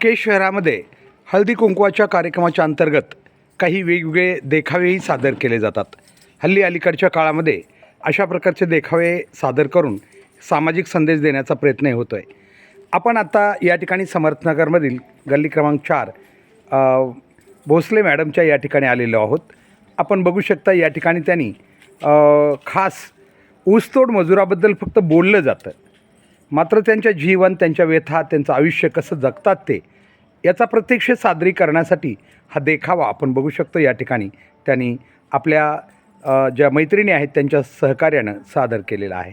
केज शहरामध्ये हळदी कुंकवाच्या कार्यक्रमाच्या अंतर्गत काही वेगवेगळे देखावेही सादर केले जातात. हल्ली अलीकडच्या काळामध्ये अशा प्रकारचे देखावे सादर करून सामाजिक संदेश देण्याचा प्रयत्न होतो आहे आपण आता या ठिकाणी समर्थनगरमधील गल्ली क्रमांक चार भोसले मॅडमच्या या ठिकाणी आलेलो आहोत. आपण बघू शकता या ठिकाणी त्यांनी खास ऊसतोड मजुराबद्दल फक्त बोललं जातं. मात्र त्यांच्या जीवन त्यांच्या व्यथा त्यांचं आयुष्य कसं जगतात ते याचा प्रत्यक्ष सादरी करण्यासाठी हा देखावा आपण बघू शकतो या ठिकाणी. त्यांनी आपल्या ज्या मैत्रिणी आहेत त्यांच्या सहकार्यानं सादर केलेला आहे.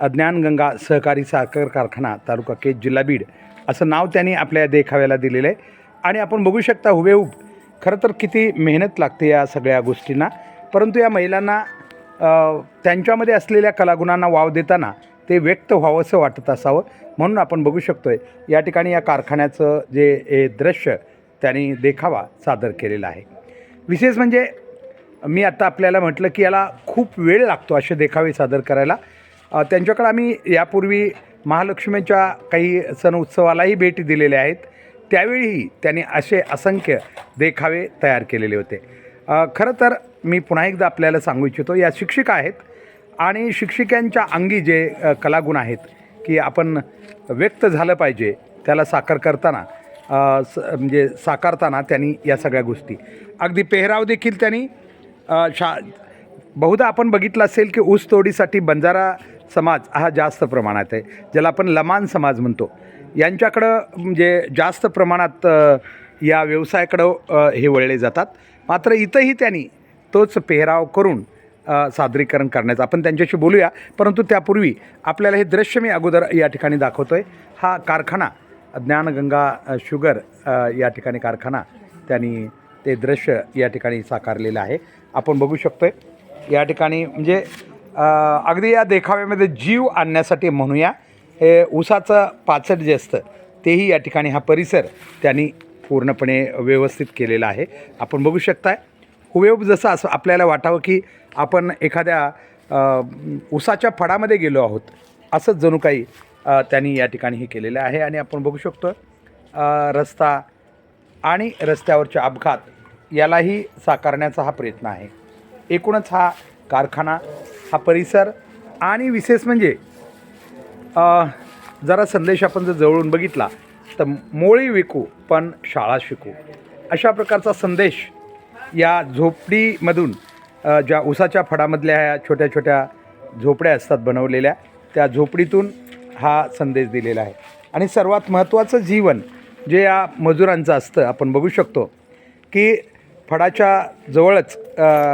अ, ज्ञानगंगा सहकारी साखर कारखाना तालुका केज जिल्हा बीड असं नाव त्यांनी आपल्या देखाव्याला दिलेलं आहे. आणि आपण बघू शकता हुबेहूब खरं तर किती मेहनत लागते या सगळ्या गोष्टींना. परंतु या महिलांना त्यांच्यामध्ये असलेल्या कलागुणांना वाव देताना ते व्यक्त व्हावंसं वाटत असावं म्हणून आपण बघू शकतोय या ठिकाणी या कारखान्याचं जे हे दृश्य त्यांनी देखावा सादर केलेला आहे. विशेष म्हणजे मी आता आपल्याला म्हटलं की याला खूप वेळ लागतो असे देखावे सादर करायला. त्यांच्याकडे आम्ही यापूर्वी महालक्ष्मीच्या काही सण उत्सवालाही भेटी दिलेल्या आहेत. त्यावेळीही त्यांनी असे असंख्य देखावे तयार केलेले होते. खरं तर मी पुन्हा एकदा आपल्याला सांगू इच्छितो या शिक्षिका आहेत आणि शिक्षिकांच्या अंगी जे कलागुण आहेत की आपण व्यक्त झालं पाहिजे त्याला साकार करताना स म्हणजे साकारताना त्यांनी या सगळ्या गोष्टी. अगदी पेहराव देखील त्यांनी शा बहुधा आपण बघितलं असेल की ऊस तोडीसाठी बंजारा समाज हा जास्त प्रमाणात आहे ज्याला आपण लमान समाज म्हणतो. यांच्याकडं म्हणजे जास्त प्रमाणात या व्यवसायाकडं हे वळले जातात. मात्र इथंही त्यांनी तोच पेहराव करून सादरीकरण करण्याचं. आपण त्यांच्याशी बोलूया परंतु त्यापूर्वी आपल्याला हे दृश्य मी अगोदर या ठिकाणी दाखवतो आहे हा कारखाना ज्ञानगंगा शुगर या ठिकाणी कारखाना त्यांनी ते दृश्य या ठिकाणी साकारलेलं आहे. आपण बघू शकतो आहे या ठिकाणी म्हणजे अगदी या देखाव्यामध्ये जीव आणण्यासाठी म्हणूया हे ऊसाचं पाचट जे असतं तेही या ठिकाणी हा परिसर त्यांनी पूर्णपणे व्यवस्थित केलेला आहे. आपण बघू शकताय हुबेहूब जसं असं आपल्याला वाटावं की आपण एखाद्या उसाच्या फडामध्ये गेलो आहोत असंच जणू काही त्यांनी या ठिकाणी हे केलेलं आहे. आणि आपण बघू शकतो रस्ता आणि रस्त्यावरचे अपघात यालाही साकारण्याचा हा प्रयत्न आहे. एकूणच हा कारखाना हा परिसर आणि विशेष म्हणजे जरा संदेश आपण जर जवळून बघितला तर मोळी विकू पण शाळा शिकू अशा प्रकारचा संदेश या झोपडीमधून ज्या उसाच्या फडामधल्या ह्या छोट्या छोट्या झोपड्या असतात बनवलेल्या त्या झोपडीतून हा संदेश दिलेला आहे. आणि सर्वात महत्त्वाचं जीवन जे या मजुरांचं असतं आपण बघू शकतो की फडाच्या जवळच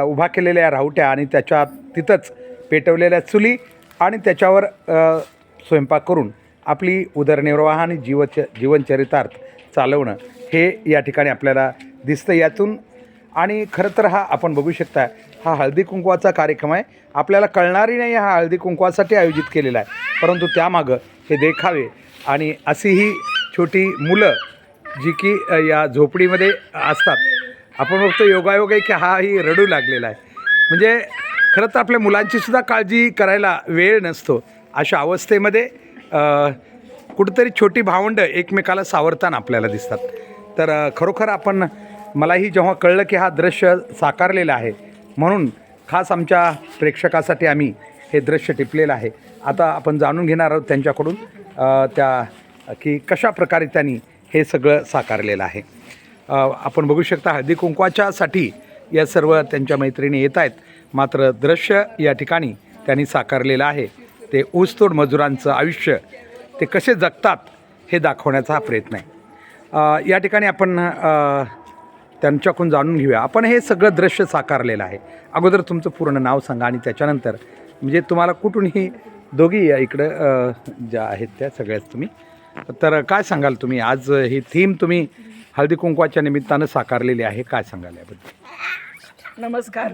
उभा केलेल्या राहुट्या आणि त्याच्या तिथंच पेटवलेल्या चुली आणि त्याच्यावर स्वयंपाक करून आपली उदरनिर्वाह आणि जीवच जीवनचरितार्थ चालवणं हे या ठिकाणी आपल्याला दिसतं. यातून आणि खरं तर हा आपण बघू शकता हा हळदी कुंकवाचा कार्यक्रम आहे. आपल्याला कळणारी नाही हा हळदी कुंकवासाठी आयोजित केलेला आहे. परंतु त्यामागं हे देखावे. आणि अशी ही छोटी मुलं जी की या झोपडीमध्ये असतात. आपण बघतो योगायोग आहे की हाही रडू लागलेला आहे. म्हणजे खरं तर आपल्या मुलांची सुद्धा काळजी करायला वेळ नसतो. अशा अवस्थेमध्ये कुठंतरी छोटी भावंडं एकमेकाला सावरताना आपल्याला दिसतात. तर खरोखर आपण मलाही जेव्हा कळलं की हा दृश्य साकारलेला आहे म्हणून खास आमच्या प्रेक्षकासाठी आम्ही हे दृश्य टिपलेलं आहे. आता आपण जाणून घेणार आहोत त्यांच्याकडून त्या की कशा प्रकारे त्यांनी हे सगळं साकारलेलं आहे. आपण बघू शकता हळदी कुंकवाच्यासाठी या सर्व त्यांच्या मैत्रिणी येत आहेत. मात्र दृश्य या ठिकाणी त्यांनी साकारलेलं आहे. ते ऊसतोड मजुरांचं आयुष्य ते कसे जगतात हे दाखवण्याचा हा प्रयत्न आहे. या ठिकाणी आपण त्यांच्याकडून जाणून घेऊया. आपण हे सगळं दृश्य साकारलेलं आहे. अगोदर तुमचं पूर्ण नाव सांगा आणि त्याच्यानंतर म्हणजे तुम्हाला कुठूनही दोघी इकडं ज्या आहेत त्या सगळ्याच तुम्ही. तर काय सांगाल तुम्ही? आज ही थीम तुम्ही हळदी कुंकवाच्या निमित्तानं साकारलेली आहे. काय सांगाल याबद्दल? नमस्कार.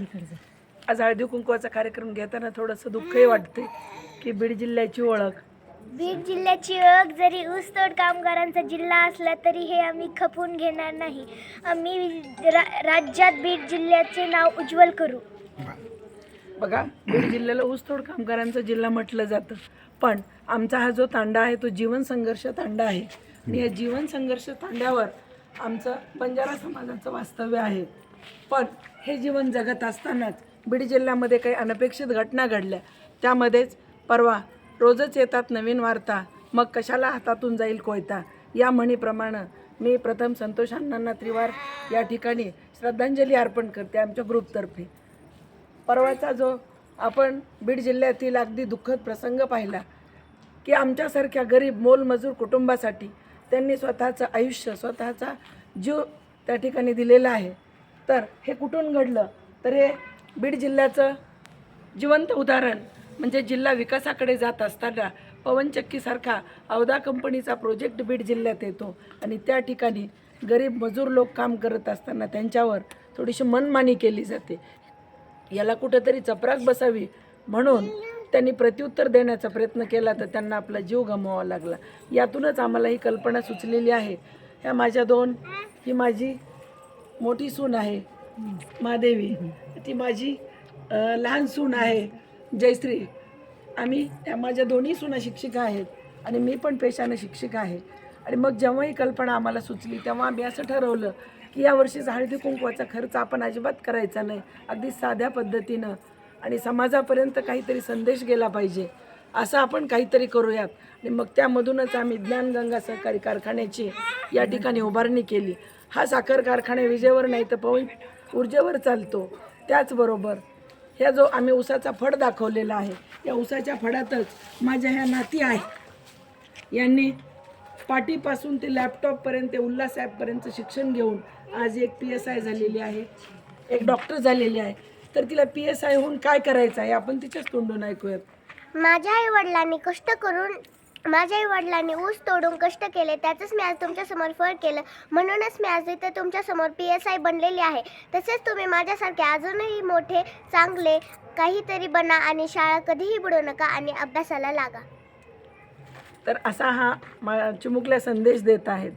आज हळदी कुंकवाचा कार्यक्रम घेताना थोडंसं दुःखही वाटते की बीड जिल्ह्याची ओळख. बीड जिल्ह्याची ओळख जरी ऊसतोड कामगारांचा जिल्हा असला तरी हे आम्ही खपून घेणार नाही. आम्ही रा राज्यात बीड जिल्ह्याचे नाव उज्ज्वल करू. बघा बीड जिल्ह्याला ऊसतोड कामगारांचा जिल्हा म्हटलं जातं. पण आमचा हा जो तांडा आहे तो जीवन संघर्ष तांडा आहे. आणि या जीवन संघर्ष तांड्यावर आमचं बंजारा समाजाचं वास्तव्य आहे. पण हे जीवन जगत असतानाच बीड जिल्ह्यामध्ये काही अनपेक्षित घटना घडल्या. त्यामध्येच परवा रोजच येतात नवीन वार्ता. मग कशाला हातातून जाईल कोयता? या म्हणीप्रमाणे मी प्रथम संतोष अण्णांना त्रिवार या ठिकाणी श्रद्धांजली अर्पण करते आमच्या ग्रुपतर्फे. परवाचा जो आपण बीड जिल्ह्यातील अगदी दुःखद प्रसंग पाहिला की आमच्यासारख्या गरीब मोलमजूर कुटुंबासाठी त्यांनी स्वतःचं आयुष्य स्वतःचा जीव त्या ठिकाणी दिलेला आहे. तर हे कुठून घडलं? तर हे बीड जिल्ह्याचं जिवंत उदाहरण म्हणजे जिल्हा विकासाकडे जात असताना पवनचक्कीसारखा अवधा कंपनीचा प्रोजेक्ट बीड जिल्ह्यात येतो. आणि त्या ठिकाणी गरीब मजूर लोक काम करत असताना त्यांच्यावर थोडीशी मनमानी केली जाते. याला कुठंतरी चपराक बसावी म्हणून त्यांनी प्रत्युत्तर देण्याचा प्रयत्न केला तर त्यांना आपला जीव गमवावा लागला. यातूनच आम्हाला ही कल्पना सुचलेली आहे. ह्या माझ्या दोन ही माझी मोठी सून आहे महादेवी ती माझी लहान सून आहे. जयश्री आम्ही त्या माझ्या दोन्ही सुना शिक्षिका आहेत आणि मी पण पेशानं शिक्षिका आहे. आणि मग जेव्हा ही कल्पना आम्हाला सुचली तेव्हा आम्ही असं ठरवलं की यावर्षीच हळदी कुंकवाचा खर्च आपण अजिबात करायचा नाही. अगदी साध्या पद्धतीनं आणि समाजापर्यंत काहीतरी संदेश गेला पाहिजे असं आपण काहीतरी करूयात. आणि मग त्यामधूनच आम्ही ज्ञानगंगा सहकारी कारखान्याची या ठिकाणी उभारणी केली. हा साखर कारखाना विजेवर नाही तर पवन ऊर्जेवर चालतो. त्याचबरोबर ह्या जो आम्ही उसाचा फड दाखवलेला आहे या उसाच्या फडातच माझ्या ह्या नाती आहे यांनी पाटीपासून ते लॅपटॉपपर्यंत ते उल्हास ॲपपर्यंत शिक्षण घेऊन आज एक पी एस आय झालेली आहे. एक डॉक्टर झालेली आहे. तर तिला पी एस आय होऊन काय करायचं आहे आपण तिच्याच तोंडून ऐकूयात. माझ्या आई वडिलांनी कष्ट करून माझ्या आई वडिलांनी ऊस तोडून कष्ट केले त्याचंच मी आज तुमच्यासमोर फळ केलं. म्हणूनच मी आज इथे तुमच्यासमोर पी एस आय बनलेली आहे. तसेच तुम्ही माझ्यासारखे अजूनही मोठे चांगले काहीतरी बना आणि शाळा कधीही बुडू नका आणि अभ्यासाला लागा. तर असा हा मा चिमुकल्या संदेश देत आहेत.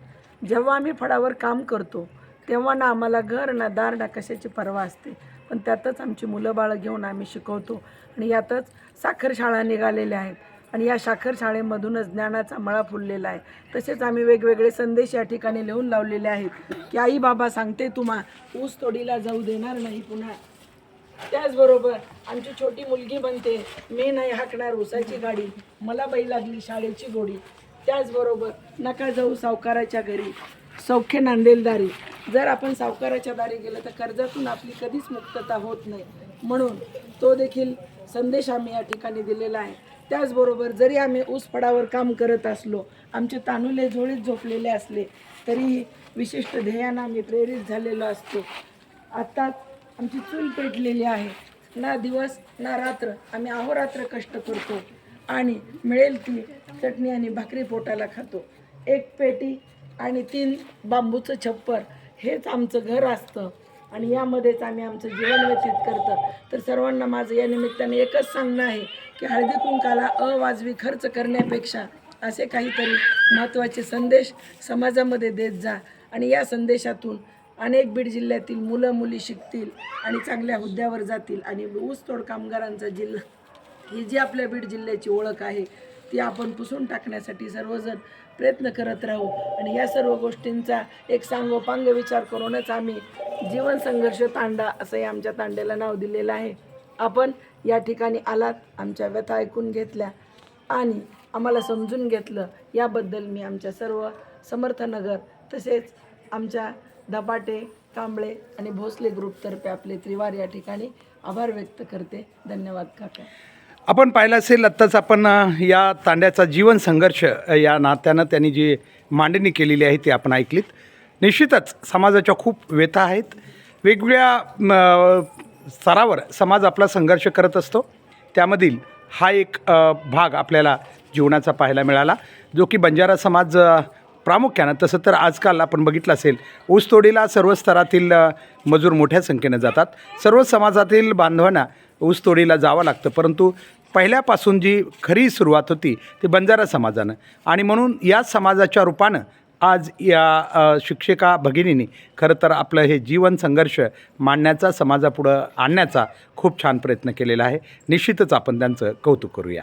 जेव्हा आम्ही फळावर काम करतो तेव्हा ना आम्हाला घर ना दार ना कशाची पर्वा असते. पण त्यातच आमची मुलं बाळं घेऊन आम्ही शिकवतो. आणि यातच साखर शाळा निघालेल्या आहेत. आणि या साखर शाळेमधूनच ज्ञानाचा मळा फुललेला आहे. तसेच आम्ही वेगवेगळे संदेश या ठिकाणी लिहून लावलेले आहेत. की आई बाबा सांगते तुम्हा ऊस तोडीला जाऊ देणार नाही पुन्हा. त्याचबरोबर आमची छोटी मुलगी म्हणते मी नाही हाकणार ऊसाची गाडी मला बाई लागली शाळेची गोडी. त्याचबरोबर नका जाऊ सावकाराच्या घरी सौख्य नांदेलदारी. जर आपण सावकाराच्या दारी गेलं तर कर्जातून आपली कधीच मुक्तता होत नाही. म्हणून तो देखील संदेश आम्ही या ठिकाणी दिलेला आहे. त्याचबरोबर जरी आम्ही ऊस फडावर काम करत असलो आमचे तानुले झोळीत झोपलेले असले तरीही विशिष्ट ध्येयानं आम्ही प्रेरित झालेलो असतो. आत्ताच आमची चूल पेटलेली आहे. ना दिवस ना रात्र आम्ही अहोरात्र कष्ट करतो आणि मिळेल ती चटणी आणि भाकरी पोटाला खातो. एक पेटी आणि तीन बांबूचं छप्पर हेच आमचं घर असतं. आणि यामध्येच आम्ही आमचं जीवन व्यतीत करतो. तर सर्वांना माझं या निमित्ताने एकच सांगणं आहे की हळदी कुंकाला अवाजवी खर्च करण्यापेक्षा असे काहीतरी महत्त्वाचे संदेश समाजामध्ये देत जा. आणि या संदेशातून अनेक बीड जिल्ह्यातील मुलं मुली शिकतील आणि चांगल्या हुद्द्यावर जातील. आणि ऊसतोड कामगारांचा जिल्हा ही जी आपल्या बीड जिल्ह्याची ओळख आहे ती आपण पुसून टाकण्यासाठी सर्वजण प्रयत्न करत राहू. आणि या सर्व गोष्टींचा एक सांगोपांग विचार करूनच आम्ही जीवन संघर्ष तांडा असंही आमच्या तांड्याला नाव दिलेलं आहे. आपण या ठिकाणी आलात आमच्या व्यथा ऐकून घेतल्या आणि आम्हाला समजून घेतलं. याबद्दल मी आमच्या सर्व समर्थनगर तसेच आमच्या दपाटे कांबळे आणि भोसले ग्रुपतर्फे आपले त्रिवार या ठिकाणी आभार व्यक्त करते. धन्यवाद काका. आपण पाहिलं असेल आत्ताच आपण या तांड्याचा जीवन संघर्ष या नात्यानं त्यांनी जी मांडणी केलेली आहे ती आपण ऐकलीत. निश्चितच समाजाच्या खूप व्यथा आहेत. वेगवेगळ्या म, स्तरावर समाज आपला संघर्ष करत असतो. त्यामधील हा एक भाग आपल्याला जीवनाचा पाहायला मिळाला जो की बंजारा समाज प्रामुख्यानं तसं तर आजकाल आपण बघितलं असेल ऊसतोडीला सर्व स्तरातील मजूर मोठ्या संख्येनं जातात. सर्व समाजातील बांधवांना ऊसतोडीला जावं लागतं परंतु पहिल्यापासून जी खरी सुरुवात होती ती बंजारा समाजानं. आणि म्हणून या समाजाच्या रूपानं आज या शिक्षिका भगिनींनी खरं तर आपलं हे जीवन संघर्ष मांडण्याचा समाजापुढं आणण्याचा खूप छान प्रयत्न केलेला आहे. निश्चितच आपण त्यांचं कौतुक करूया.